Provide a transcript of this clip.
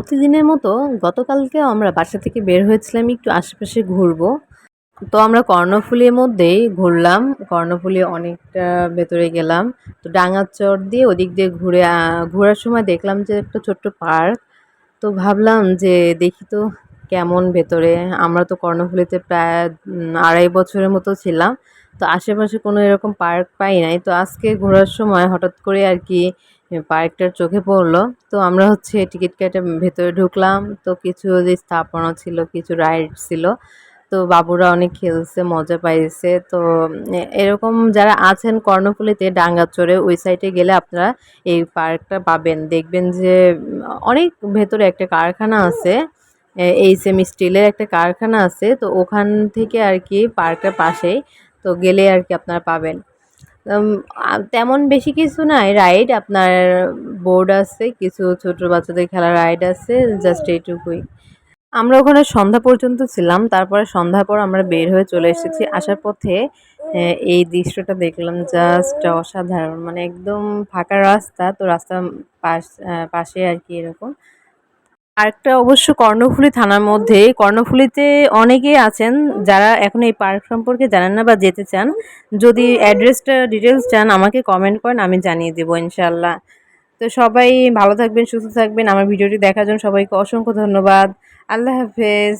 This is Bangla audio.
প্রতিদিনের মতো গতকালকেও আমরা বাসা থেকে বের হয়েছিলাম, একটু আশেপাশে ঘুরবো। তো আমরা কর্ণফুলীর মধ্যেই ঘুরলাম, কর্ণফুলী অনেকটা ভেতরে গেলাম। তো ডাঙাচর দিয়ে ওদিক দিয়ে ঘুরে ঘোরার সময় দেখলাম যে একটা ছোট্ট পার্ক। তো ভাবলাম যে দেখি তো কেমন ভেতরে। আমরা তো কর্ণফুলীতে প্রায় আড়াই বছরের মতো ছিলাম। তো আশেপাশে কোনো এরকম পার্ক পাই নাই। তো আজকে ঘোরার সময় হঠাৎ করে আর কি পার্কটার চোখে পড়ল। তো আমরা হচ্ছে টিকিট কেটে ভেতরে ঢুকলাম। তো কিছু স্থাপনা ছিল, কিছু রাইড ছিল। তো বাবুরা অনেক খেলছে, মজা পাইছে। তো এরকম যারা আছেন কর্ণফুলীতে ডাঙ্গাচড়ে ওই সাইডে গেলে আপনারা এই পার্কটা পাবেন। দেখবেন যে অনেক ভেতরে একটা কারখানা আছে এই সেমি স্টিলের একটা কারখানা আছে। তো ওখান থেকে আর কি পার্কটার পাশেই তো গেলে আর কি আপনারা পাবেন। তেমন বেশি কিছু নাই রাইড আপনার বোর্ড আছে, কিছু ছোট বাচ্চাদের খেলার রাইড আছে জাস্ট এইটুকুই। আমরা ওখানে সন্ধ্যা পর্যন্ত ছিলাম, তারপরে সন্ধ্যার পর আমরা বের হয়ে চলে এসেছি। আসার পথে এই দৃশ্যটা দেখলাম জাস্ট অসাধারণ মানে একদম ফাঁকা রাস্তা, তো রাস্তার পাশ পাশে আর কি এরকম। পার্কটা অবশ্য কর্ণফুলী থানার মধ্যে কর্ণফুলীতে অনেকেই আছেন যারা এখন এই পার্ক সম্পর্কে জানেন না বা যেতে চান। যদি অ্যাড্রেসটা ডিটেলস চান, আমাকে কমেন্ট করেন, আমি জানিয়ে দেবো ইনশাল্লাহ তো সবাই ভালো থাকবেন, সুস্থ থাকবেন। আমার ভিডিওটি দেখার জন্য সবাইকে অসংখ্য ধন্যবাদ। আল্লাহ হাফেজ।